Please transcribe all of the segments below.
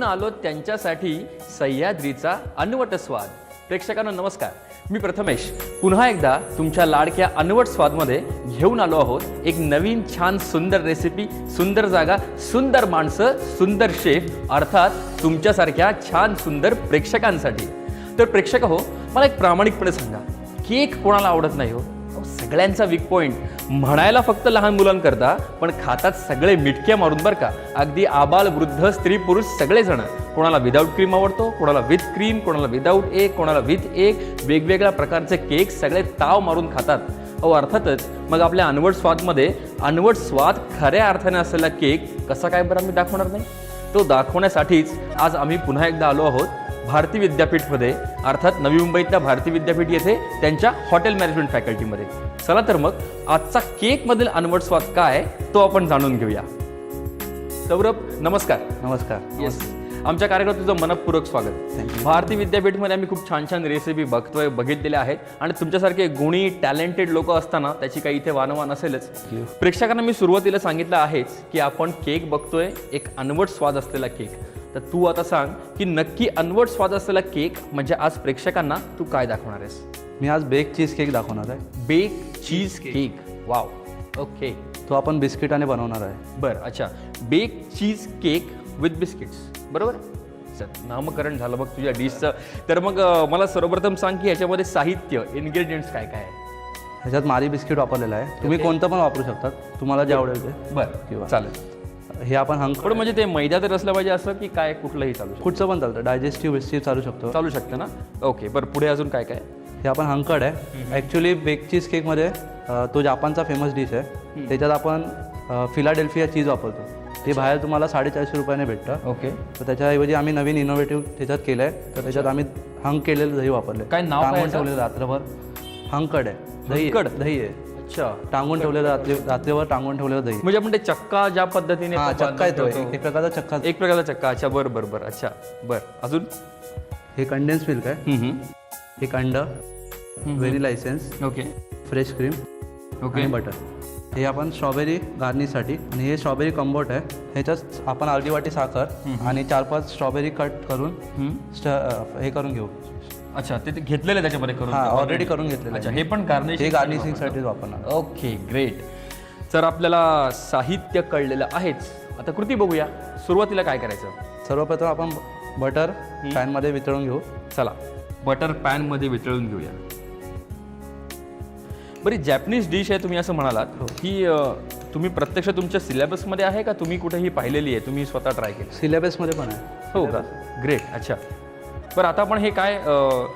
घेऊन आलो त्यांच्यासाठी सह्याद्रीचा अनवट स्वाद. प्रेक्षकांना नमस्कार. मी प्रथमेश. पुन्हा एकदा तुमच्या लाडक्या अनवट स्वादमध्ये घेऊन आलो आहोत एक नवीन छान सुंदर रेसिपी सुंदर जागा सुंदर माणसं सुंदर शेफ अर्थात तुमच्यासारख्या छान सुंदर प्रेक्षकांसाठी. तर प्रेक्षक हो मला एक प्रामाणिकपणे सांगा केक कोणाला आवडत नाही हो? सगळ्यांचा वीक पॉईंट म्हणायला फक्त लहान मुलांकरता पण खातात सगळे मिटक्या मारून बरं का. अगदी आबाल वृद्ध स्त्री पुरुष सगळेजण. कोणाला विदाऊट क्रीम आवडतो कोणाला विथ क्रीम कोणाला विदाऊट एक कोणाला विथ एक वेगवेगळ्या प्रकारचे केक सगळे ताव मारून खातात. अहो अर्थातच मग आपल्या अनवट स्वादमध्ये अनवट स्वाद खऱ्या अर्थाने असलेला केक कसा काय बरं आम्ही दाखवणार नाही? तो दाखवण्यासाठीच आज आम्ही पुन्हा एकदा आलो आहोत. भारती विद्यापीठमध्ये अर्थात नवी मुंबईतल्या भारती विद्यापीठ येथे त्यांच्या हॉटेल मॅनेजमेंट फॅकल्टीमध्ये. चला तर मग आजचा केकमधील अनवट स्वाद काय तो आपण जाणून घेऊया. सौरभ नमस्कार. नमस्कार. येस आमच्या कार्यक्रमात तुझं मनपूर्वक स्वागत. भारती विद्यापीठमध्ये आम्ही खूप छान छान रेसिपी बघतोय बघितलेल्या आहेत. आणि तुमच्यासारखे गुणी टॅलेंटेड लोक असताना त्याची काही इथे वानवा नसेलच प्रेक्षकांना मी सुरुवातीला सांगितलं आहेच की आपण केक बघतोय एक अनवट स्वाद असलेला केक. तर तू आता सांग की नक्की अनवट स्वाद असलेला केक म्हणजे आज प्रेक्षकांना तू काय दाखवणार आहेस? मी आज बेक चीज केक दाखवणार आहे. Bake cheese cake wow okay तो आपण बिस्किटाने बनवणार आहे. बरं अच्छा. Bake cheese cake with biscuits बरोबर? नामकरण झालं मग तुझ्या डिशचं तर मग मला सर्वप्रथम सांग की याच्यामध्ये साहित्य इन्ग्रेडियंट्स काय काय आहे? ह्याच्यात मारी बिस्किट वापरलेलं आहे. तुम्ही कोणतं पण वापरू शकतात. तुम्हाला जे आवडेल ते. बरं किंवा- चालेल. हे आपण हंक पण म्हणजे ते मैदा तर असलं पाहिजे असं की काय कुठलंही चालू शकतं? कुठचं पण चालतं. डायजेस्टिव्ह बिस्किट चालू शकतो. चालू शकतं ना? ओके बरं पुढे अजून काय काय? हे आपण हंकड आहे. ॲक्च्युली बेक चीज केकमध्ये अ, तो जापानचा फेमस डिश आहे. त्याच्यात आपण अ, फिलाडेल्फिया चीज वापरतो. ते बाहेर तुम्हाला साडेचारशे रुपयाने भेटतं. ओके तर त्याच्याऐवजी आम्ही नवीन इनोव्हेटिव्ह त्याच्यात केलं आहे तर त्याच्यात आम्ही हंक केलेलं दही वापरलं काय नाव काय टांगून याचं? ठेवलेलं रात्रभर. हंकड आहे. दही हंकड? आहे दही आहे. अच्छा. टांगून ठेवलेलं रात्री रात्रीवर टांगून ठेवलेलं दही. म्हणजे आपण ते चक्का ज्या पद्धतीने हा आपण चक्का येतो. एक एक प्रकारचा चक्का. एक प्रकारचा चक्का. अच्छा बरं बरं बरं. अच्छा बरं. अजून? हे कंडेन्स मिल्क आहे. हम्म, हम्म. एक अंड vanilla licence okay. Fresh cream okay. आणि बटर हे आपण स्ट्रॉबेरी गार्निशसाठी आणि हे स्ट्रॉबेरी कंबोट आहे. ह्याच्यात आपण अर्धी वाटी साखर आणि चार पाच स्ट्रॉबेरी कट करून हम्म. स्ट- हे करून घेऊ. अच्छा ते ते घेतलेलं आहे त्याच्यामध्ये करून? हा ऑलरेडी करून घेतलेलं अच्छा हे पण गार्निश हे गार्निशिंगसाठी वापरणार. ओके ग्रेट तर आपल्याला साहित्य कळलेलं आहेच. आता कृती बघूया. सुरुवातीला काय करायचं? सर्वप्रथम आपण बटर पॅनमध्ये वितळून घेऊ. चला बटर पॅनमध्ये वितळून घेऊया. बरी जॅपनीज डिश आहे तुम्ही असं म्हणालात. ही. अं, तुम्ही प्रत्यक्ष तुमच्या सिलेबसमध्ये आहे का? तुम्ही कुठेही पाहिलेली आहे? तुम्ही स्वतः ट्राय केली सिलेबसमध्ये पण आहे. हो का? ग्रेट अच्छा. बरं आता आपण हे काय अं,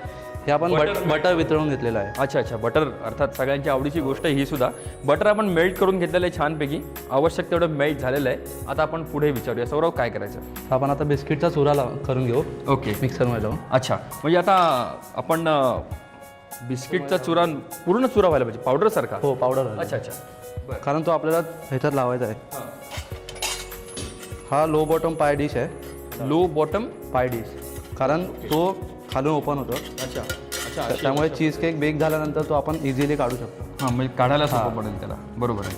हे आपण बट बटर वितळून घेतलेलं आहे. अच्छा अच्छा बटर अर्थात सगळ्यांची आवडीची गोष्ट आहे ही सुद्धा. बटर आपण मेल्ट करून घेतलेलं आहे छानपैकी. आवश्यक तेवढं मेल्ट झालेलं आहे. आता आपण पुढे विचारूया. सौरव काय करायचं? आपण आता बिस्किटचा चुरा लाव करून घेऊ. ओके. मिक्सरमध्ये लावून. अच्छा म्हणजे आता आपण अं, बिस्किटचा चुरा पूर्ण चुरा व्हायला पाहिजे पावडर सारखा? हो पावडर अच्छा अच्छा. बरं. कारण तो आपल्याला ह्याच्यात लावायचा आहे. हा. लो बॉटम पाय डिश आहे. लो बॉटम पाय डिश कारण तो खालून ओपन होतो. अच्छा. अच्छा त्यामुळे चीज केक बेक झाल्यानंतर तो आपण इझिली काढू शकतो. हां म्हणजे काढायला सोपं पडेल त्याला. बरोबर आहे.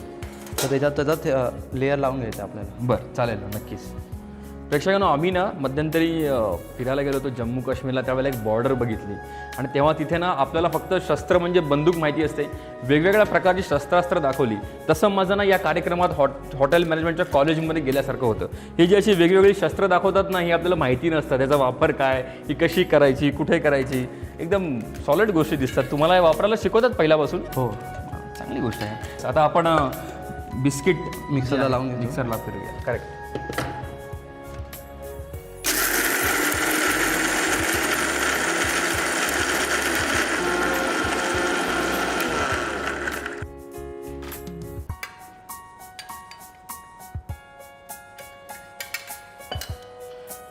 तर त्याच्यात त्याचा लेअर लावून घ्यायचं आपल्याला. बरं चालेल ना नक्कीच. प्रेक्षकांनो आम्ही ना मध्यंतरी फिरायला गेलो होतो जम्मू काश्मीरला त्यावेळेला एक बॉर्डर बघितली. आणि तेव्हा तिथे ना आपल्याला फक्त शस्त्र म्हणजे बंदूक माहिती असते. वेगवेगळ्या प्रकारची शस्त्रास्त्र दाखवली. तसं माझं ना या कार्यक्रमात हॉट हॉटेल मॅनेजमेंटच्या कॉलेजमध्ये गेल्यासारखं होतं. ही जी अशी वेगवेगळी शस्त्र दाखवतात ना ही आपल्याला माहिती नसतं. त्याचा वापर काय ही कशी करायची कुठे करायची एकदम सॉलिड गोष्टी दिसतात. तुम्हाला हे वापरायला शिकवतात पहिल्यापासून? हो. चांगली गोष्ट आहे. आता आपण बिस्किट मिक्सरला लावून. मिक्सरला फिरूया. करेक्ट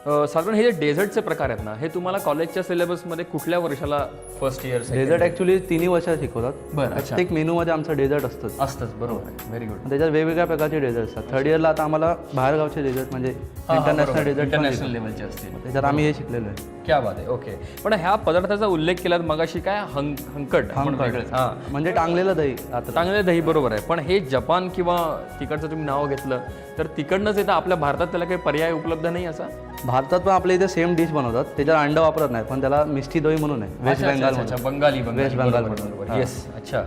साधारण हे जे डेझर्टचे प्रकार आहेत ना हे तुम्हाला कॉलेजच्या सिलेबसमध्ये कुठल्या वर्षाला फर्स्ट इयर डेझर्ट ॲक्च्युली तिन्ही वर्षात शिकवतात. बरं प्रत्येक मेनूमध्ये आमचं डेझर्ट असतं असतंच बरोबर आहे. व्हेरी गुड त्याच्यात वेगवेगळ्या प्रकारचे डेझर्ट असतात. थर्ड इयरला आता आम्हाला बाहेरगावचे डेझर्ट म्हणजे इंटरनॅशनल डेझर्ट इंटरनॅशनल लेवलचे असतील. त्याच्यात आम्ही हे शिकलेलो आहे. क्या बात आहे. ओके पण ह्या पदार्थाचा उल्लेख केलात मगाशी काय? हंक हंकट. हां. म्हणजे टांगलेलं दही आता. चांगले दही बरोबर आहे. पण हे जपान किंवा तिकडचं तुम्ही नाव घेतलं तर तिकडनंच येतं आपल्या भारतात त्याला काही पर्याय उपलब्ध नाही असा? भारतात पण आपल्या इथे सेम डिश बनवतात. त्याच्यात अंड वापरत नाही पण त्याला मिष्टी दोई म्हणून आहे. West Bengal Bengali West Bengal yes अच्छा.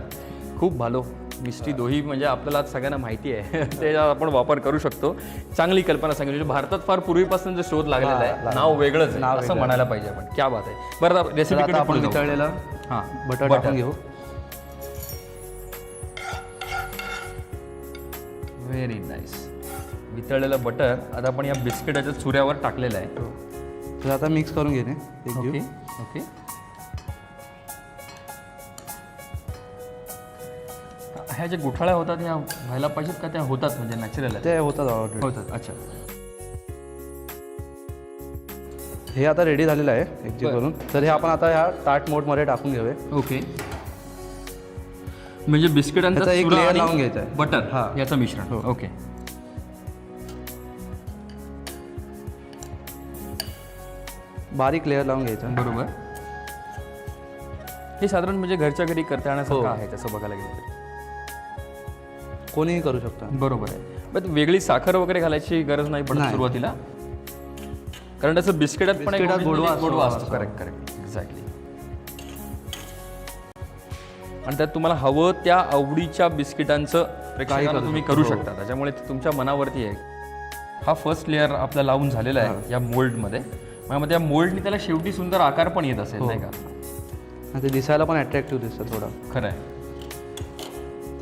खूप भालो. मिष्टी दोही म्हणजे आपल्याला सगळ्यांना माहिती आहे. त्याचा आपण वापर करू शकतो. चांगली कल्पना सांगितली म्हणजे भारतात फार पूर्वीपासून जो शोध लागलेला आहे नाव वेगळंच आहे, असं म्हणायला पाहिजे आपण. क्या बात आहे. बरं रेसिपी आपण वितळलेलं. हां बटर टाकून घेऊ. व्हेरी नाईस वितळलेलं बटर आता आपण या बिस्किटाच्या चुऱ्यावर टाकलेलं आहे. तर आता मिक्स करून घेणे एक ओके ओके ह्या ज्या गुठाळ्या होतात ह्या व्हायला पाहिजेत का? त्या होतात म्हणजे नॅचरल आहेत. ते होतात ऑलरेडी होतात अच्छा. हे आता रेडी झालेलं आहे एक बरं. करून. तर हे आपण आता ह्या ताट मोडमध्ये टाकून घेऊया. ओके म्हणजे बिस्किटांचा त्याचा एक layer आणि लावून घ्यायचा आहे. बटर हां. याचं मिश्रण. हो. ओके बारीक लेअर लावून घ्यायचा. बरोबर. हे साधारण म्हणजे घरच्या घरी करता येण्यासारखं हो. आहे तसं बघायला गेलं तर. कोणीही करू शकतं. बरोबर आहे. पण वेगळी साखर वगैरे घालायची गरज नाही पडत नाही. सुरुवातीला? कारण त्याचं बिस्किटात पण एक बिस्किटात गोडवा असतो. गोडवा असतो. असतो. करेक्ट करेक्ट एक्झॅक्टली आणि त्यात तुम्हाला हवं त्या आवडीच्या बिस्किटांचं प्रेक्षकांना तुम्ही. करू हो. शकता. त्याच्यामुळे ते तुमच्या मनावरती आहे. हा फर्स्ट लेअर आपला लावून झालेला आहे या मोल्डमध्ये मग त्या मोल्डनी त्याला शेवटी सुंदर आकार पण येत असेल हो. नाही का? आणि ते दिसायला पण अट्रॅक्टिव्ह दिसतं थोडं. खरं आहे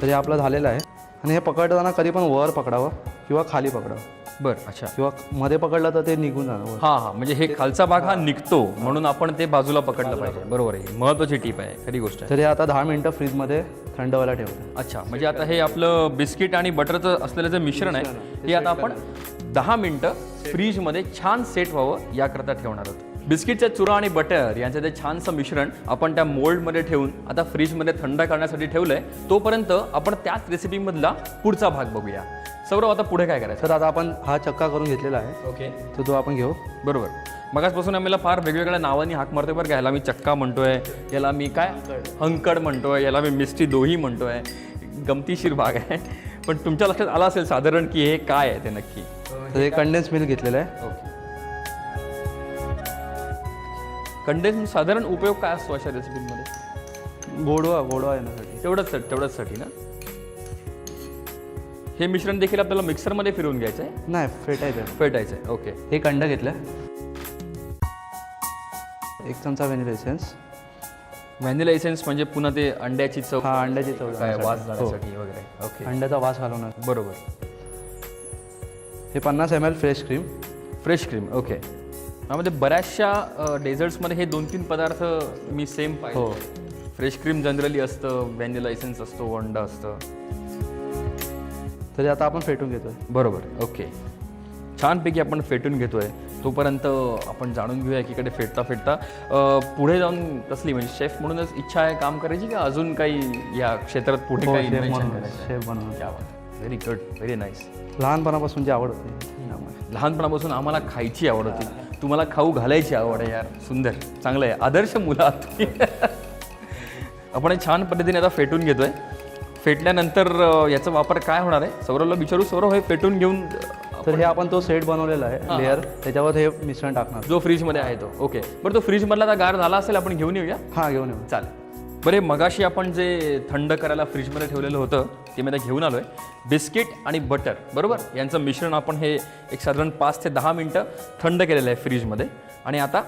तर हे आपलं झालेलं आहे. आणि हे पकडताना कधी पण वर पकडावं किंवा खाली पकडावं. बरं अच्छा. किंवा मध्ये पकडलं तर ते निघून जाणार. हा हा. म्हणजे हे खालचा भाग हा निघतो म्हणून आपण ते बाजूला पकडलं पाहिजे. बरोबर आहे. महत्वाची टीप आहे. खरी गोष्ट आहे. तर हे आता दहा मिनटं फ्रीजमध्ये थंड व्हायला ठेवतं. अच्छा. म्हणजे आता हे आपलं बिस्किट आणि बटरचं असलेलं जे मिश्रण आहे हे आता आपण दहा मिनटं फ्रीजमध्ये छान सेट व्हावं याकरता ठेवणार आहोत. बिस्किटचा चुरा आणि बटर यांचं ते छानसं मिश्रण आपण त्या मोल्डमध्ये ठेवून आता फ्रीजमध्ये थंड करण्यासाठी ठेवलंय तोपर्यंत आपण त्याच रेसिपीमधला पुढचा भाग बघूया. सौरव आता पुढे काय करायचं? तर आता आपण हा चक्का करून घेतलेला आहे. ओके. तर तो आपण घेऊ. बरोबर. मगाचपासून आम्हाला फार वेगवेगळ्या नावांनी हाक मारतोय बरं का. याला मी चक्का म्हणतोय याला मी काय? हंकड म्हणतोय याला मी मिस्टी दोही म्हणतोय. गमतीशीर भाग आहे. पण तुमच्या लक्षात आलं असेल साधारण की हे काय आहे ते नक्की? तर हे कंडेन्स मिल्क घेतलेलं आहे. ओके. कंडेन्स साधारण उपयोग काय असतो अशा रेसिपीमध्ये गोडवा गोडवा येण्यासाठी. तेवढंच तेवढंच साठी ना? हे मिश्रण देखील आपल्याला मिक्सरमध्ये फिरवून घ्यायचं आहे. नाही फेटायचं आहे. फेटायचं आहे. ओके. हे कंड घेतलं. एक चमचा व्हॅनिला एसेन्स. व्हॅनिला एसेन्स म्हणजे पुन्हा ते अंड्याची चव. हा अंड्याची चव काय वास जाण्यासाठी. हो. जाण्यासाठी वगैरे. ओके. अंड्याचा वास घालवणार बरोबर. हे पन्नास M L fresh cream fresh cream okay. यामध्ये बऱ्याचशा डेझर्ट्समध्ये हे दोन तीन पदार्थ मी सेम हो. पाहिजे फ्रेश क्रीम जनरली असतं व्हॅनिला एसेन्स असतो अंडा असतं. तरी आता आपण फेटून घेतोय. बरोबर ओके. छानपैकी आपण फेटून घेतोय. तोपर्यंत आपण जाणून घेऊया एकीकडे फेटता फेटता. पुढे जाऊन कसली म्हणजे शेफ म्हणूनच इच्छा आहे काम करायची का अजून काही या क्षेत्रात पुढे हो काही शेफ बनवून व्हेरी गुड व्हेरी नाईस लहानपणापासून जी आवड होती. लहानपणापासून आम्हाला खायची आवड होती. तुम्हाला खाऊ घालायची आवड आहे यार. सुंदर चांगलं आहे. आदर्श मुलं आहात. आपण छान पद्धतीने आता फेटून घेतोय. फेटल्यानंतर याचा वापर काय होणार आहे? सौरवला विचारू? सौरव हे फेटून घेऊन तर हे आपण तो सेट बनवलेला आहे लेअर. त्याच्यावर हे मिश्रण टाकणार. जो फ्रीजमध्ये आहे तो. ओके. बरं तो फ्रीजमधला आता गार झाला असेल आपण घेऊन येऊया? हा घेऊन येऊ चालेल. बरे मगाशी आपण जे थंड करायला फ्रीजमध्ये ठेवलेलं होतं ते मी आता घेऊन आलो आहे बिस्किट आणि बटर बरोबर? यांचं मिश्रण आपण हे एक साधारण पाच ते दहा मिनटं थंड केलेलं आहे फ्रीजमध्ये. आणि आता?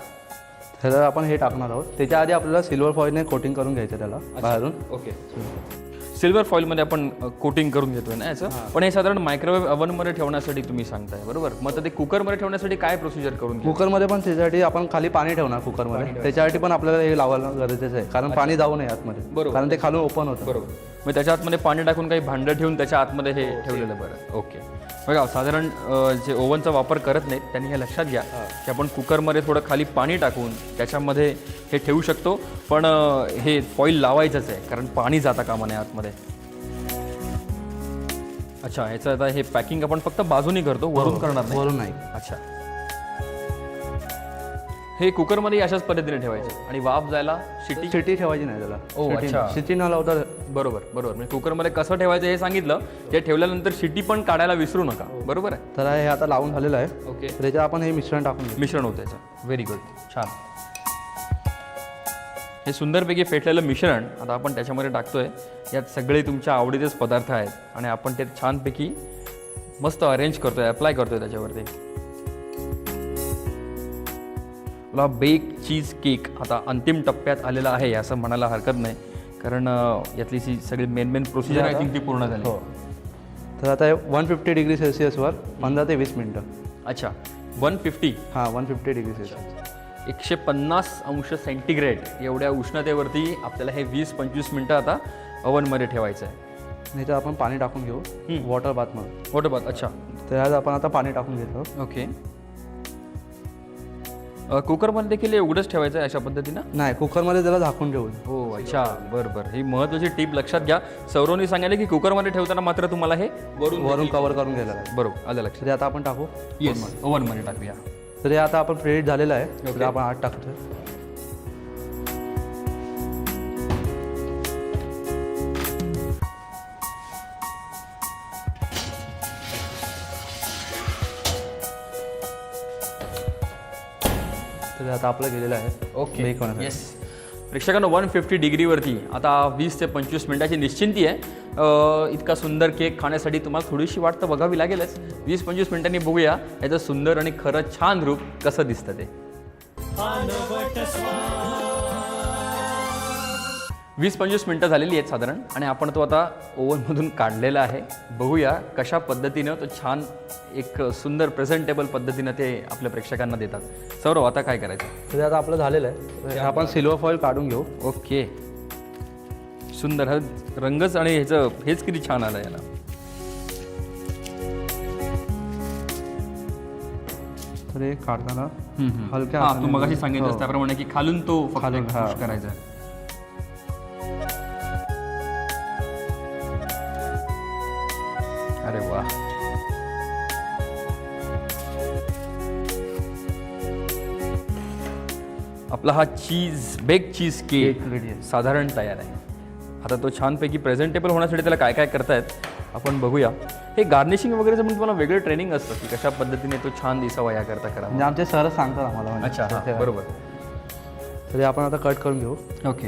त्याला आपण हे टाकणार आहोत. त्याच्या आधी आपल्याला सिल्वर फॉईलने कोटिंग करून घ्यायचं त्याला बाहेरून. ओके. सिल्वर फॉईलमध्ये आपण कोटिंग करून घेतोय ना याचं. पण हे साधारण मायक्रोवेव्ह अवनमध्ये ठेवण्यासाठी तुम्ही सांगताय बरोबर? मग आता ते कुकरमध्ये ठेवण्यासाठी काय प्रोसिजर करून कुकरमध्ये पण त्याच्यासाठी आपण खाली पाणी ठेवणार कुकरमध्ये. त्याच्यासाठी पण आपल्याला हे लावायला गरजेचं आहे. कारण पाणी जाऊ नये आतमध्ये. बरोबर. कारण ते खालून ओपन होतं. बरोबर. मग त्याच्या आतमध्ये पाणी टाकून काही भांडं ठेवून त्याच्या आतमध्ये हे ठेवलेलं बरं. ओके. बघा साधारण जे ओव्हनचा वापर करत नाहीत त्यांनी हे लक्षात घ्या की आपण कुकरमध्ये थोडं खाली पाणी टाकून त्याच्यामध्ये हे ठेवू शकतो. पण हे फॉईल लावायचंच आहे कारण पाणी जाता कामा नये आतमध्ये. अच्छा ह्याचं आता हे पॅकिंग आपण फक्त बाजूनी करतो वरून करणार नाही? वरून नाही. अच्छा. हे कुकरमध्ये अशाच पद्धतीने ठेवायचं. आणि वाफ जायला शिटी शिटी ठेवायची नाही त्याला. ओ, शिटी- अच्छा. शिटी न लावता बरोबर बरोबर. म्हणजे कुकरमध्ये कसं ठेवायचं हे सांगितलं ते ठेवल्यानंतर शिटी पण काढायला विसरू नका. बरोबर आहे? तर हे आता लावून झालेलं आहे. ओके. त्याच्यात आपण हे मिश्रण टाकून मिश्रण होतं याचं. व्हेरी गुड छान. हे सुंदरपैकी फेटलेलं मिश्रण आता आपण त्याच्यामध्ये टाकतोय. यात सगळे तुमच्या आवडीचेच पदार्थ आहेत. आणि आपण ते छानपैकी मस्त अरेंज करतोय अप्लाय करतोय त्याच्यावरती. मला बेक चीज केक आता अंतिम टप्प्यात आलेला आहे असं म्हणायला हरकत नाही. कारण यातली सी सगळी main main procedure I think ती पूर्ण झाली. हो. तर आता हे वन फिफ्टी डिग्री सेल्सिअसवर पंधरा ते वीस मिनटं. अच्छा वन फिफ्टी हां वन फिफ्टी डिग्री सेल्सिअस एकशे पन्नास अंश सेंटीग्रेड एवढ्या उष्णतेवरती आपल्याला हे वीस पंचवीस मिनटं आता ओव्हनमध्ये ठेवायचं आहे. त्याच्यात आपण पाणी टाकून घेऊ. वॉटर बाथमध्ये वॉटर बाथ अच्छा. त्यात आपण आता पाणी टाकून घेतो ओके कुकरमध्ये देखील उघडंच ठेवायचं आहे अशा पद्धतीनं? नाही कुकरमध्ये त्याला झाकून ठेवू हो अच्छा. बरं बरं. ही महत्त्वाची टीप लक्षात घ्या. सौरवनी सांगितलं की कुकरमध्ये ठेवताना मात्र तुम्हाला हे वरून वरून कवर करून घ्यायला लागेल. बरोबर आलं लक्षात. आता आपण टाकू? येस ओव्हनमध्ये टाकूया तर हे आता आपण प्रेडिट झालेलं आहे. आपण आत टाकतो तर आता आपलं गेलेलं आहे. ओके. येस प्रेक्षकांना वन फिफ्टी डिग्रीवरती आता वीस ते पंचवीस मिनिटाची निश्चिंती आहे. इतका सुंदर केक खाण्यासाठी तुम्हाला थोडीशी वाट तर बघावी लागेलच. वीस पंचवीस मिनिटांनी बघूया याचं सुंदर आणि खरं छान रूप कसं दिसतं ते. वीस पंचवीस मिनटं झालेली आहेत साधारण. आणि आपण तो आता ओव्हनमधून काढलेला आहे. बघूया कशा पद्धतीनं तो छान एक सुंदर प्रेझेंटेबल पद्धतीनं ते आपल्या प्रेक्षकांना देतात. सौरव आता काय करायचं? हे आता आपलं झालेलं आहे. तर आपण सिल्वर फॉईल काढून घेऊ. ओके. सुंदर हा रंगच आणि ह्याचं हेच किती छान आलं याला. तर हे काढताना हलक्या हा तू मगाशी सांगितलं हो. त्याप्रमाणे की खालून तो फक्त खालून, हा. करायचा अरे वा. आपला हा चीज बेक चीज केक. साधारण तयार आहे. आता तो छानपैकी प्रेझेंटेबल होण्यासाठी त्याला काय काय करतायत आपण बघूया. हे गार्निशिंग वगैरेचं म्हणजे तुम्हाला वेगळं ट्रेनिंग असतं की कशा पद्धतीने तो छान दिसावा याकरता करा. म्हणजे आमचे सरच सांगतात आम्हाला म्हणजे. अच्छा हां बरोबर. तर आपण आता कट करून घेऊ. ओके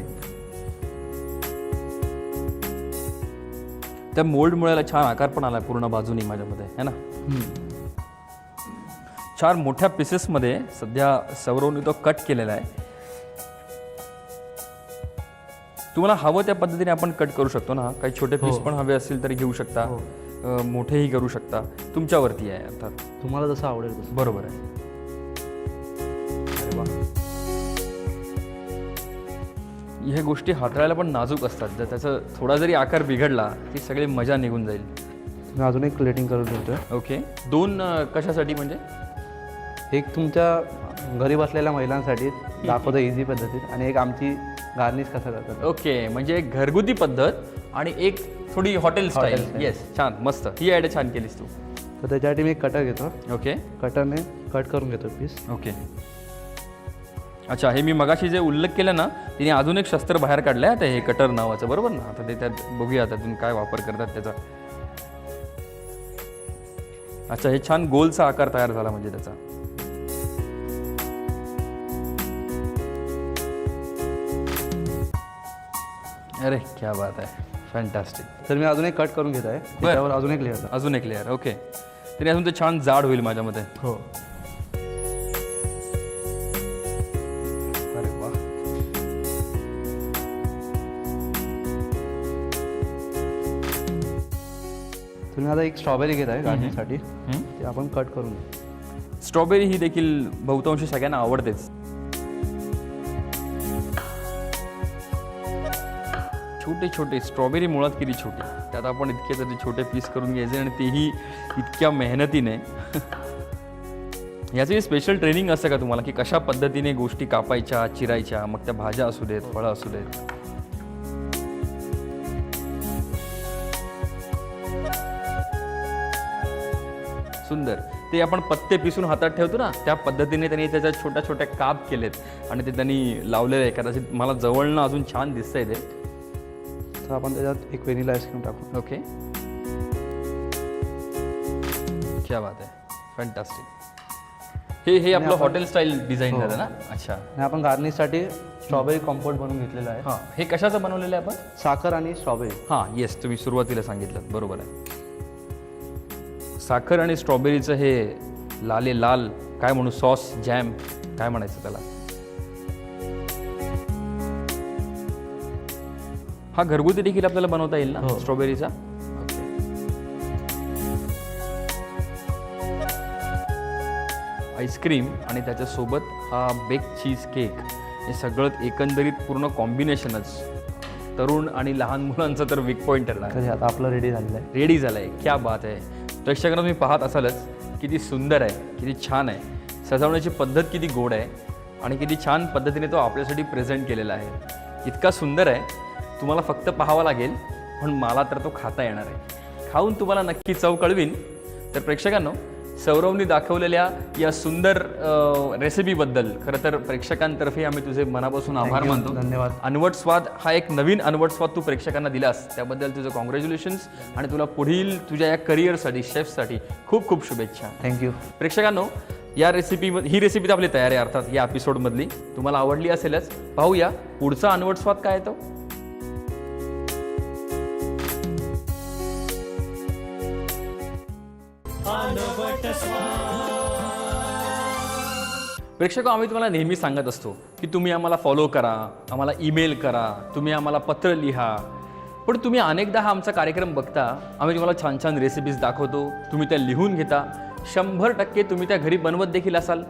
त्या मोल्ड मुळाला छान आकार पण आला पूर्ण बाजूनी माझ्यामध्ये है ना? चार मोठ्या पीसेसमध्ये सध्या सौरवने तो कट केलेला आहे. तुम्हाला हवं त्या पद्धतीने आपण कट करू शकतो ना? काही छोटे पीस पण हवे असतील तरी घेऊ शकता. अं, मोठेही करू शकता. तुमच्यावरती आहे अर्थात. तुम्हाला जसं आवडेल बरोबर आहे. ह्या गोष्टी हाताळायला पण नाजूक असतात. जर त्याचा थोडा जरी आकार बिघडला ती सगळी मजा निघून जाईल. मी अजून एक प्लेटिंग करून ठेवतोय. ओके. दोन अं, कशासाठी म्हणजे? एक तुमच्या घरी बसलेल्या महिलांसाठी दाखवतो इझी पद्धतीत आणि एक आमची गार्निश कसं करतात. ओके. म्हणजे एक घरगुती पद्धत आणि एक थोडी हॉटेल स्टाईल. येस छान मस्त. ही आयडिया छान केलीस तू. तर त्याच्यासाठी मी एक कटर घेतो. ओके. कटरने कट करून घेतो पीस ओके. अच्छा हे मी मगाशी जे उल्लेख केला ना तिने अजून एक शस्त्र बाहेर काढलं आहे आता हे कटर नावाचं बरोबर ना? आता ते त्यात बघूया त्यातून काय वापर करतात त्याचा. अच्छा हे छान गोलचा आकार तयार झाला म्हणजे त्याचा. अरे क्या बात आहे. फॅन्टॅस्टिक तर मी अजून एक कट करून घेत आहे. अजून एक लेअर अजून एक लेअर ओके तरी अजून ते छान जाड होईल माझ्यामध्ये. हो. तुम्ही आता एक स्ट्रॉबेरी घेत आहे गार्निशसाठी ते आपण कट करून घेऊ. स्ट्रॉबेरी ही देखील बहुतांशी सगळ्यांना आवडतेच. छोटे छोटे स्ट्रॉबेरी मुळात किती छोटी? त्यात आपण इतके तरी छोटे पीस करून घ्यायचे आणि तेही इतक्या मेहनतीने. याचं स्पेशल ट्रेनिंग असतं का तुम्हाला? की कशा पद्धतीने गोष्टी कापायच्या चिरायच्या? मग त्या भाज्या असू देत फळं असू देत. सुंदर. ते आपण पत्ते पिसून हातात ठेवतो ना त्या पद्धतीने त्यांनी त्याच्या छोट्या छोट्या काप केलेत आणि ते त्यांनी लावलेले आहे. कदाचित मला जवळनं अजून छान दिसतंय ते. तर आपण त्याच्यात एक व्हेनिला आईस्क्रीम टाकू. ओके क्या बात आहे. फॅन्टास्टिक हे हे आपलं हॉटेल स्टाईल डिझाईन झालं ना? अच्छा. आणि आपण गार्निशसाठी स्ट्रॉबेरी कॉम्पोट बनवून घेतलेलं आहे. हां. हे कशाचं बनवलेलं आहे आपण? साखर आणि स्ट्रॉबेरी हां येस तुम्ही सुरुवातीला सांगितलं. बरोबर आहे. साखर आणि स्ट्रॉबेरीचं हे लाले लाल काय म्हणू सॉस जॅम काय म्हणायचं त्याला? हा घरगुती देखील आपल्याला बनवता येईल ना हो. स्ट्रॉबेरीचा? आईस्क्रीम आणि त्याच्यासोबत हा बेक चीज केक हे सगळं एकंदरीत पूर्ण कॉम्बिनेशनच. तरुण आणि लहान मुलांचं तर वीक पॉईंट हे आता आपलं रेडी झालेलं आहे. रेडी झालं आहे क्या बात आहे. प्रेक्षकांना तुम्ही पाहत असालच किती सुंदर आहे किती छान आहे. सजवण्याची पद्धत किती गोड आहे आणि किती छान पद्धतीने तो आपल्यासाठी प्रेझेंट केलेला आहे. इतका सुंदर आहे तुम्हाला फक्त पाहावा लागेल पण मला तर तो खाता येणार आहे. खाऊन तुम्हाला नक्की चव कळवीन. तर प्रेक्षकांनो सौरवनी दाखवलेल्या या सुंदर रेसिपीबद्दल खरं तर प्रेक्षकांतर्फे आम्ही तुझे मनापासून आभार. मानतो. धन्यवाद. अनवट स्वाद हा एक नवीन अनवट स्वाद तू प्रेक्षकांना दिलास. त्याबद्दल तुझं कॉंग्रॅच्युलेशन्स आणि तुला पुढील तुझ्या या करिअरसाठी शेफसाठी खूप खूप शुभेच्छा. थँक्यू प्रेक्षकांनो या रेसिपी ही रेसिपी तर आपली तयार आहे अर्थात या एपिसोडमधली तुम्हाला आवडली असेलच. पाहूया पुढचा अनवट स्वाद काय येतो प्रेक्षक आम्ही तुम्हाला नेहमी सांगत असतो की तुम्ही आम्हाला फॉलो करा आम्हाला ईमेल करा तुम्ही आम्हाला पत्र लिहा. पण तुम्ही अनेकदा हा आमचा कार्यक्रम बघता आम्ही तुम्हाला छान छान रेसिपीज दाखवतो तुम्ही त्या लिहून घेता. शंभर टक्के तुम्ही त्या घरी बनवत देखील असाल.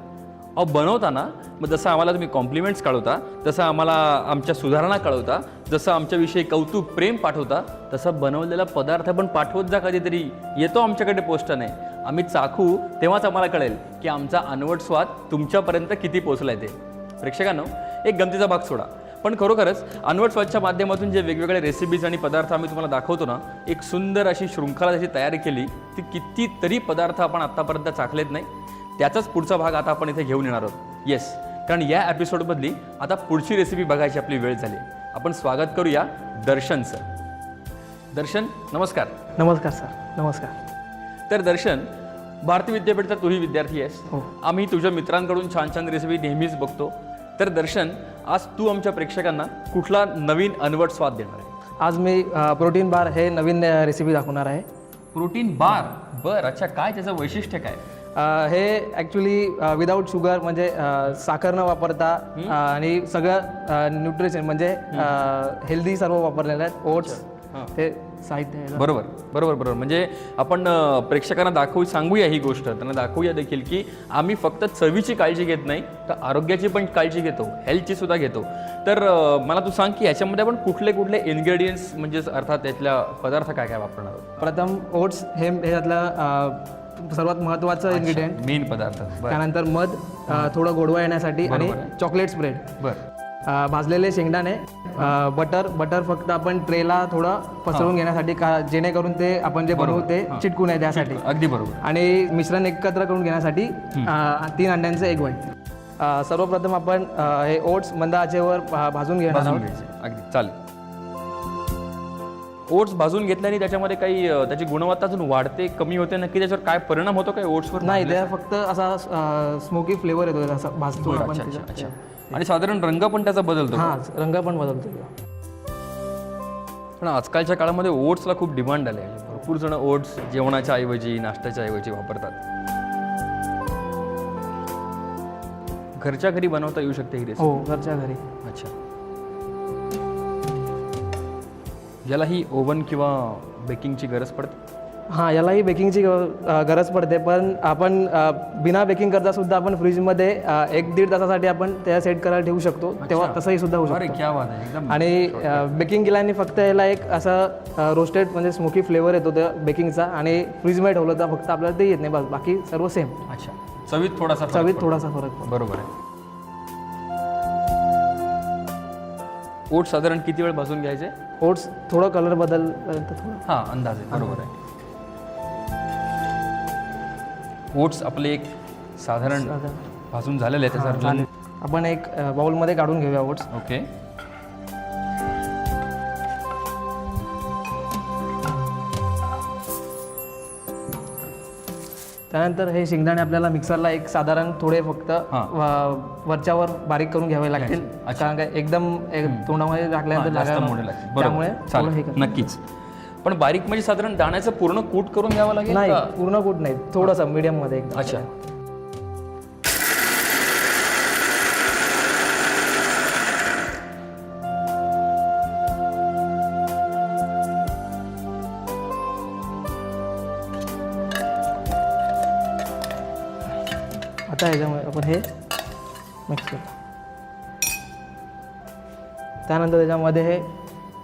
अहो बनवताना मग जसं आम्हाला तुम्ही कॉम्प्लिमेंट्स कळवता तसं आम्हाला आमच्या सुधारणा कळवता जसं आमच्याविषयी कौतुक प्रेम पाठवता तसा बनवलेला पदार्थ पण पाठवत जा कधीतरी. येतो आमच्याकडे पोस्टाने आम्ही चाखू तेव्हाच आम्हाला कळेल की आमचा अनवट स्वाद तुमच्यापर्यंत किती पोचलाय ते. प्रेक्षकांनो एक गमतीचा भाग सोडा. पण खरोखरच अनवट स्वादच्या माध्यमातून जे वेगवेगळे रेसिपीज आणि पदार्थ आम्ही तुम्हाला दाखवतो ना एक सुंदर अशी शृंखला जशी तयार केली ती कितीतरी पदार्थ आपण आत्तापर्यंत चाखलेत नाही. त्याचाच पुढचा भाग आता आपण इथे घेऊन येणार आहोत. येस कारण या एपिसोडमधली आता पुढची रेसिपी बघायची आपली वेळ झाली. आपण स्वागत करूया दर्शनचं दर्शन नमस्कार. नमस्कार सर नमस्कार. तर दर्शन भारती विद्यापीठचा तूही विद्यार्थी आहेस. हो. आम्ही तुझ्या मित्रांकडून छान छान रेसिपी नेहमीच बघतो. तर दर्शन आज तू आमच्या प्रेक्षकांना कुठला नवीन अनवट स्वाद देणार आहे? आज मी प्रोटीन बार हे नवीन रेसिपी दाखवणार आहे. Protein bar? बर अच्छा काय त्याचं वैशिष्ट्य काय? हे ॲक्च्युली विदाऊट शुगर म्हणजे साखर न वापरता आणि सगळं न्यूट्रिशन म्हणजे हेल्दी सर्व वापरलेलं आहेत. ओट्स हे. साहित्य आहे बरोबर बरोबर बरोबर. म्हणजे आपण प्रेक्षकांना दाखवू सांगूया ही गोष्ट. त्यांना दाखवूया देखील की आम्ही फक्त चवीची काळजी घेत नाही तर आरोग्याची पण काळजी घेतो हेल्थची सुद्धा घेतो. तर मला तू सांग की ह्याच्यामध्ये आपण कुठले कुठले इन्ग्रेडियंट्स म्हणजेच अर्थात त्यातल्या पदार्थ काय काय वापरणार प्रथम ओट्स हे ह्याच्यातलं अ, सर्वात महत्त्वाचं इन्ग्रेडियंट मेन पदार्थ. बरं. त्यानंतर मध अ, थोडं गोडवा येण्यासाठी आणि बरोबर आहे. चॉकलेट स्प्रेड बरं. भाजलेले शेंगदाणे अ, बटर बटर फक्त आपण ट्रेला थोडं पसरवून घेण्यासाठी का जेणेकरून ते आपण जे बनवू ते चिटकू नये त्यासाठी अगदी बरोबर. आणि मिश्रण एकत्र करून घेण्यासाठी अ, तीन अंड्यांचं एक वाईट सर्वप्रथम आपण अ, हे ओट्स मंद आचेवर अ, भाजून घेणार भाजून आहोत. घ्यायचे. अगदी. चालेल. ओट्स भाजून घेतल्याने त्याच्यामध्ये काही त्याची गुणवत्ता अजून वाढते कमी होते नक्की त्याच्यावर काय परिणाम होतो काय ओट्सवर नाही त्या फक्त असा स्मोकी फ्लेवर येतो असा भाजतो अच्छा. अच्छा आणि साधारण रंग पण त्याचा बदलतो हा रंग पण बदलतो. पण आजकालच्या काळामध्ये ओट्सला खूप डिमांड आले आहे. भरपूर जण ओट्स जेवणाच्या ऐवजी नाश्त्याच्या ऐवजी वापरतात. घरच्या घरी बनवता येऊ शकते ही रेसिपी हो घरच्या घरी. अच्छा. याला ही ओव्हन किंवा बेकिंगची गरज पडते? हां यालाही बेकिंगची गरज पडते पण आपण अ, बिना बेकिंग करता सुद्धा आपण फ्रीजमध्ये अ, एक दीड तासासाठी आपण त्या सेट करायला ठेवू शकतो तेव्हा तसंही सुद्धा होऊ अरे शकतो. क्या बात आहे एकदम आणि बेकिंग केल्याने फक्त याला एक असा रोस्टेड म्हणजे स्मोकी फ्लेवर येतो त्या बेकिंगचा आणि फ्रीजमध्ये ठेवलं तर फक्त आपल्याला ते येत नाही बस बाकी सर्व सेम अच्छा. चवीत थोडासा फरक चवीत. थोडासा फरक पडतो. बरोबर आहे. ओट साधारण किती वेळ भाजून घ्यायचे? ओट्स थोडं कलर बदल थोडं. हा अंदाजे. बरोबर आहे. ओट्स आपले एक साधारण भाजून झालेले आहे त्याचा चालेल आपण एक बाउलमध्ये काढून घेऊया ओट्स. ओके त्यानंतर हे शेंगदाणे आपल्याला मिक्सरला एक साधारण थोडे फक्त हां. व- वरच्यावर बारीक करून घ्यावे लागतील. कारण काय एकदम एक तोंडामध्ये टाकल्यानंतर जास्त लागायला मोठे नको. लागतील त्यामुळे बरोबर थोडं हे चालेल करा. नक्कीच. पण बारीक म्हणजे साधारण दाण्याचं पूर्ण कूट करून घ्यावं लागेल नाही का? पूर्ण कूट नाही. थोडंसं मीडियममध्ये एकदम. अच्छा. आता ह्याच्यामुळे आपण हे मिक्स करू त्यानंतर त्याच्यामध्ये हे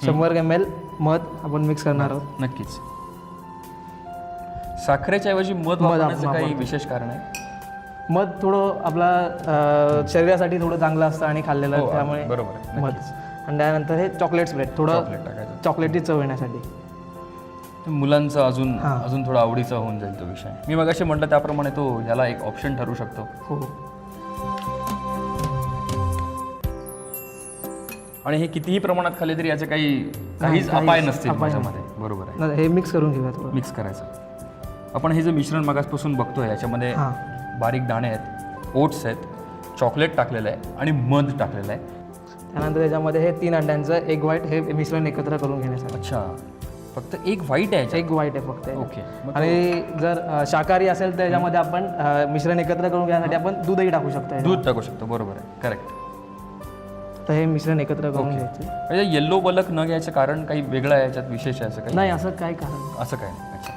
शंभर एम एल मध आपण मिक्स करणार आहोत. नक्कीच. साखरेच्या ऐवजी मध मध वापरण्याचं काही विशेष कारण आहे? मध थोडं आपला शरीरासाठी थोडं चांगलं असतं आणि खाल्लेलं हो, त्यामुळे बरोबर आहे, मध. आणि त्यानंतर हे चॉकलेट स्प्रेड थोडं चॉकलेट चॉकलेटची चव येण्यासाठी. मुलांचं अजून हां. अजून थोडा आवडीचा होऊन जाईल तो विषय. मी मगाशी म्हटलं त्याप्रमाणे तो ह्याला एक ऑप्शन ठरू शकतो. हो. आणि हे कितीही प्रमाणात खाल्ले तरी याचे काही काहीच काहीच अपाय नसतील अपाय माझ्यामध्ये. बरोबर आहे. हे मिक्स करून घेऊया थोडं मिक्स करायचं. आपण हे जे मिश्रण मगासपासून बघतोय याच्यामध्ये हां. बारीक दाणे आहेत ओट्स आहेत चॉकलेट टाकलेलं आहे आणि मध टाकलेलं आहे. त्यानंतर त्याच्यामध्ये हे तीन अंड्यांचं एक व्हाईट हे मिश्रण एकत्र करून घेण्यासाठी. अच्छा. फक्त एक व्हाईट आहे? एक व्हाईट आहे फक्त. ओके आणि जर शाकाहारी असेल तर त्याच्यामध्ये आपण मिश्रण एकत्र करून घेण्यासाठी आपण दूधही टाकू शकतो. दूध टाकू शकतो. बरोबर आहे. करेक्ट तर हे मिश्रण एकत्र करून घ्यायचे. म्हणजे येल्लो बलक न घ्यायचं कारण काही वेगळं आहे याच्यात विशेष आहे असं काही? नाही असं काय कारण. असं काय नाही. अच्छा.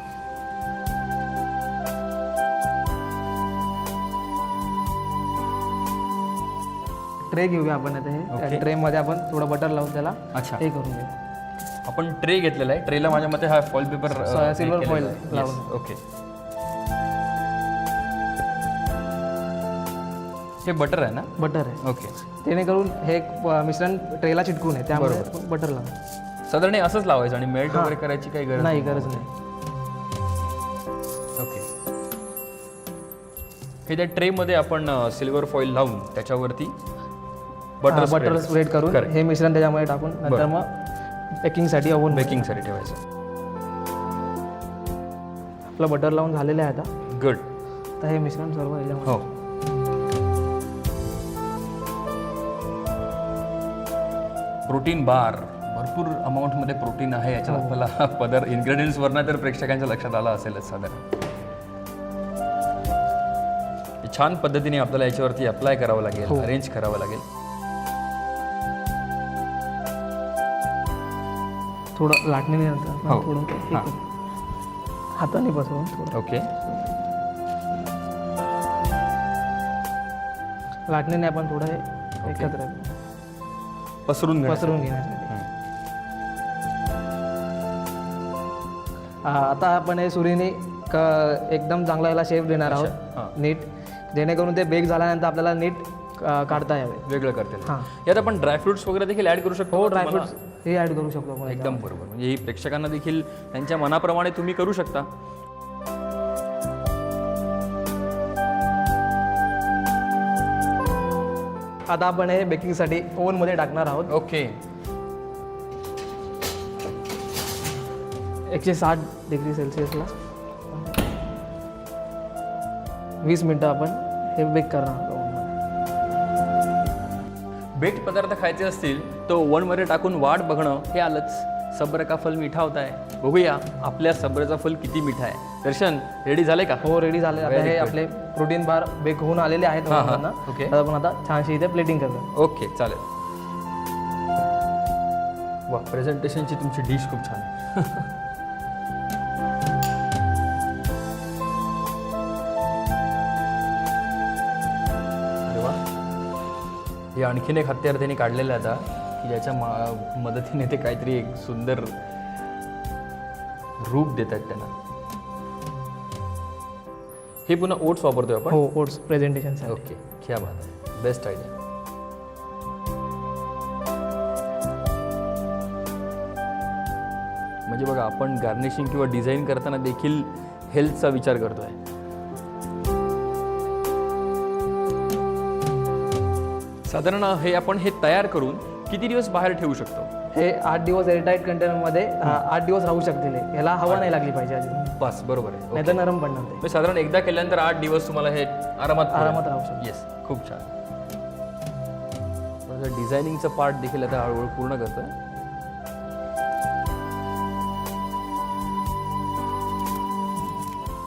ट्रे घेऊया आपण आता. हे. ट्रेमध्ये आपण थोडं बटर लावून त्याला अच्छा. हे करून घेऊ. आपण ट्रे घेतलेला आहे. ट्रेला माझ्या मते हा फॉईल पेपर silver foil लावून. ओके हे बटर आहे ना? बटर आहे. ओके जेणेकरून हे एक, मिश्रण ट्रेला चिटकू नये त्यामुळे बटर लावू. साधारण हे असंच लावायचं आणि मेल्ट वगैरे करायची काही गरज नाही गरज नाही. ओके हे त्या ट्रेमध्ये आपण सिल्वर फॉईल लावून त्याच्यावरती बटर बटर स्प्रेड करून. हे मिश्रण त्याच्यामध्ये टाकून नंतर मग पॅकिंगसाठी ओव्हन बेकिंगसाठी ठेवायचं. आपलं बटर लावून झालेलं आहे आता. गुड तर हे मिश्रण सर्व याच्यामध्ये. हो. प्रोटीन बार भरपूर अमाऊंटमध्ये प्रोटीन आहे. याच्यात आपल्याला पदर इन्ग्रेडियंट्सवरनं तर प्रेक्षकांच्या लक्षात आलं असेलच साधारण. हे छान पद्धतीने आपल्याला याच्यावरती अप्लाय करावं लागेल अरेंज करावं लागेल. थोडं लाटणीने नंतर हो. थोडं हे हां. करू. हाताने थोडं ओके. लाटणीने आपण थोडं हे एकत्र पसरून पसरून घेण्यासाठी. आ, आता आपण हे सुरीने क- एकदम चांगला याला शेप देणार. आहोत. नीट. जेणेकरून ते बेक झाल्यानंतर आपल्याला नीट अ, काढता यावे. वेगळं करते हां. यात आपण ड्रायफ्रुट्स वगैरे देखील ऍड करू शकतो हो? ड्रायफ्रुट्स हे ॲड करू शकतो आपण. एकदम बरोबर. म्हणजे ही प्रेक्षकांना देखील त्यांच्या मनाप्रमाणे तुम्ही करू शकता. आता आपण हे बेकिंगसाठी ओव्हनमध्ये टाकणार आहोत. ओके. एकशे साठ डिग्री सेल्सिअसला वीस मिनटं आपण हे बेक करणार आहोत oven बेक्ड पदार्थ खायचे असतील तर ओव्हनमध्ये टाकून वाट बघणं हे आलंच. सब्र का फल मिठा होता आहे. बघूया आपल्या सब्रचा फल किती मिठा आहे. दर्शन रेडी झाले का? हो रेडी झाले. आता हे आपले प्रोटीन बार बेक होऊन आलेले आहेत. ओके. आता आपण आता छानशी इथे प्लेटिंग करतो. ओके चालेल. वा प्रेझेंटेशनची तुमची डिश खूप छान आहे. हे आणखीन एक हत्यार त्यांनी काढलेलं आहे आता. की ज्याच्या मदतीने ते काहीतरी एक सुंदर रूप देतात त्यांना. हे पुन्हा ओट्स वापरतोय आपण? हो ओट्स प्रेझेंटेशन ओके क्या बात आहे. बेस्ट आयडिया म्हणजे बघा आपण गार्निशिंग किंवा डिझाईन करताना देखील हेल्थचा विचार करतोय. साधारण हे आपण हे तयार करून किती दिवस बाहेर ठेवू शकतो? हे आठ दिवस एअरटाईट कंटेनरमध्ये आठ दिवस राहू शकतील हे. याला हवा नाही लागली पाहिजे अजून. बस बरोबर आहे. नाही तर नरम पडणार ते. म्हणजे साधारण एकदा केल्यानंतर आठ दिवस तुम्हाला हे आरामात आरामात राहू शकतो. येस खूप छान. डिझायनिंगचं पार्ट देखील आता हळूहळू पूर्ण करतं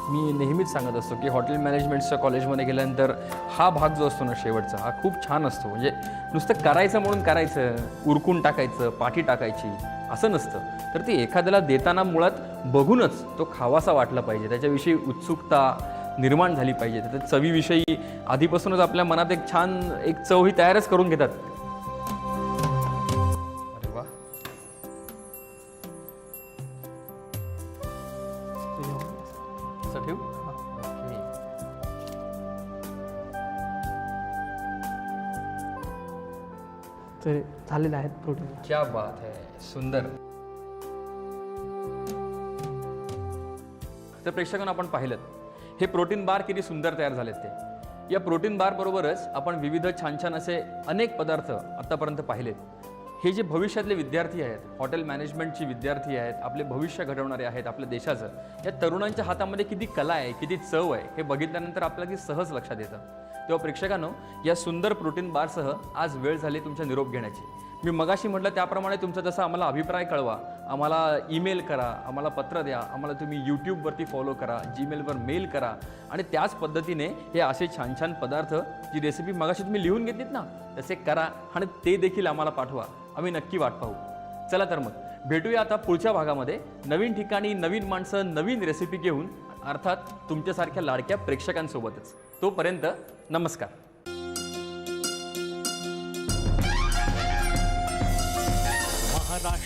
मी नेहमीच सांगत असतो की हॉटेल मॅनेजमेंटच्या कॉलेजमध्ये गेल्यानंतर हा भाग जो असतो ना शेवटचा हा खूप छान असतो. म्हणजे नुसतं करायचं म्हणून करायचं उरकून टाकायचं पाठी टाकायची असं नसतं. तर ती एखाद्याला देताना मुळात बघूनच तो खावासा वाटला पाहिजे. त्याच्याविषयी उत्सुकता निर्माण झाली पाहिजे. त्या चवीविषयी आधीपासूनच आपल्या मनात एक छान एक चव ही तयारच करून घेतात. तर झालेले आहेत प्रोटीन क्या बात है सुंदर. तर प्रेक्षकांना आपण पाहिलं. हे प्रोटीन बार किती सुंदर तयार झालेत ते. या प्रोटीन बार बरोबरच आपण विविध छान छान असे अनेक पदार्थ आतापर्यंत पाहिलेत. हे जे भविष्यातले विद्यार्थी आहेत हॉटेल मॅनेजमेंटची विद्यार्थी आहेत आपले भविष्य घडवणारे आहेत आपल्या देशाचं या तरुणांच्या हातामध्ये किती कला आहे किती चव आहे हे बघितल्यानंतर आपल्याला की सहज लक्षात येतं. तेव्हा प्रेक्षकांनो या सुंदर प्रोटीन बारसह आज वेळ झाली तुमच्या निरोप घेण्याची. मी मगाशी म्हटलं त्याप्रमाणे तुमचा जसा आम्हाला अभिप्राय कळवा आम्हाला ईमेल करा आम्हाला पत्र द्या आम्हाला तुम्ही यूट्यूबवरती फॉलो करा जीमेलवर मेल करा आणि त्याच पद्धतीने हे असे छान छान पदार्थ जी रेसिपी मगाशी तुम्ही लिहून घेतलीत ना तसे करा आणि ते देखील आम्हाला पाठवा. आम्ही नक्की वाट पाहू. चला तर मग भेटूया आता पुढच्या भागामध्ये. नवीन ठिकाणी नवीन माणसं नवीन रेसिपी घेऊन अर्थात तुमच्यासारख्या लाडक्या प्रेक्षकांसोबतच. तोपर्यंत नमस्कार.